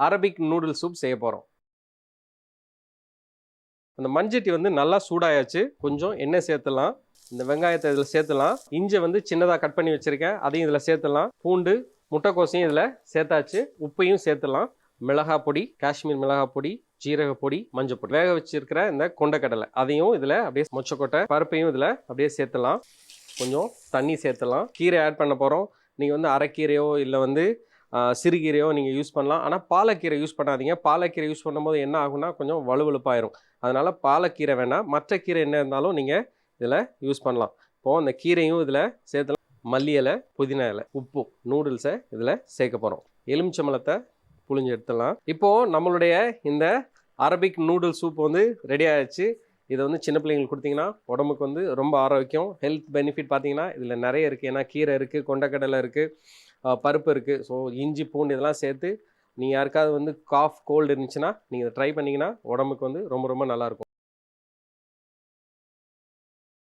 Arabic noodle soup செய்ய போகிறோம் அந்த மஞ்சட்டி வந்து நல்லா சூடாயாச்சு. கொஞ்சம் எண்ணெய் சேர்த்துலாம். இந்த வெங்காயத்தை இதில் சேர்த்துலாம். இஞ்சி வந்து சின்னதாக கட் பண்ணி வச்சுருக்கேன். அதையும் இதில் சேர்த்துலாம். பூண்டு முட்டைக்கோசையும் இதில் சேர்த்தாச்சு. உப்பையும் சேர்த்துலாம். மிளகாய் பொடி காஷ்மீர் மிளகா பொடி ஜீரக பொடி மஞ்சள் பொடி. வேக வச்சிருக்கிற இந்த கொண்டக்கடலை. அதையும் இதில் அப்படியே மொச்சக்கொட்டை பருப்பையும் இதில் அப்படியே சேர்த்துலாம். கொஞ்சம் தண்ணி சேர்த்துலாம். கீரை ஆட் பண்ண போகிறோம் நீங்கள் வந்து அரைக்கீரையோ இல்லை வந்து சிறுகீரையோ நீங்கள் யூஸ் பண்ணலாம். ஆனால் பாலக்கீரை யூஸ் பண்ணாதீங்க. பாலக்கீரை யூஸ் பண்ணும்போது என்ன ஆகும்னா கொஞ்சம் வலுவலுப்பாயிரும். அதனால் பாலக்கீரை வேணாம். மற்ற கீரை என்ன இருந்தாலும் நீங்கள் இதில் யூஸ் பண்ணலாம். இப்போது அந்த கீரையும் இதில் சேர்த்துலாம் மல்லி இலை புதினா இலை உப்பு நூடுல்ஸை இதில் சேர்க்க போகிறோம் எலுமிச்சம்பழத்தை புழிஞ்சு எடுத்துடலாம். இப்போது நம்மளுடைய இந்த அரபிக் நூடுல் சூப் வந்து ரெடி ஆயிடுச்சு. இதை வந்து சின்ன பிள்ளைங்களுக்கு கொடுத்தீங்கன்னா உடம்புக்கு வந்து ரொம்ப ஆரோக்கியம் ஹெல்த் பெனிஃபிட் பார்த்தீங்கன்னா இதில் நிறைய இருக்குது ஏன்னா கீரை இருக்குது கொண்டக்கடலை இருக்குது பருப்பு இருக்குது ஸோ இஞ்சி பூண்டு இதெல்லாம் சேர்த்து நீங்கள் யாருக்காவது வந்து காஃப் கோல்டு இருந்துச்சுன்னா நீங்கள் ட்ரை பண்ணிங்கன்னா உடம்புக்கு வந்து ரொம்ப ரொம்ப நல்லாயிருக்கும்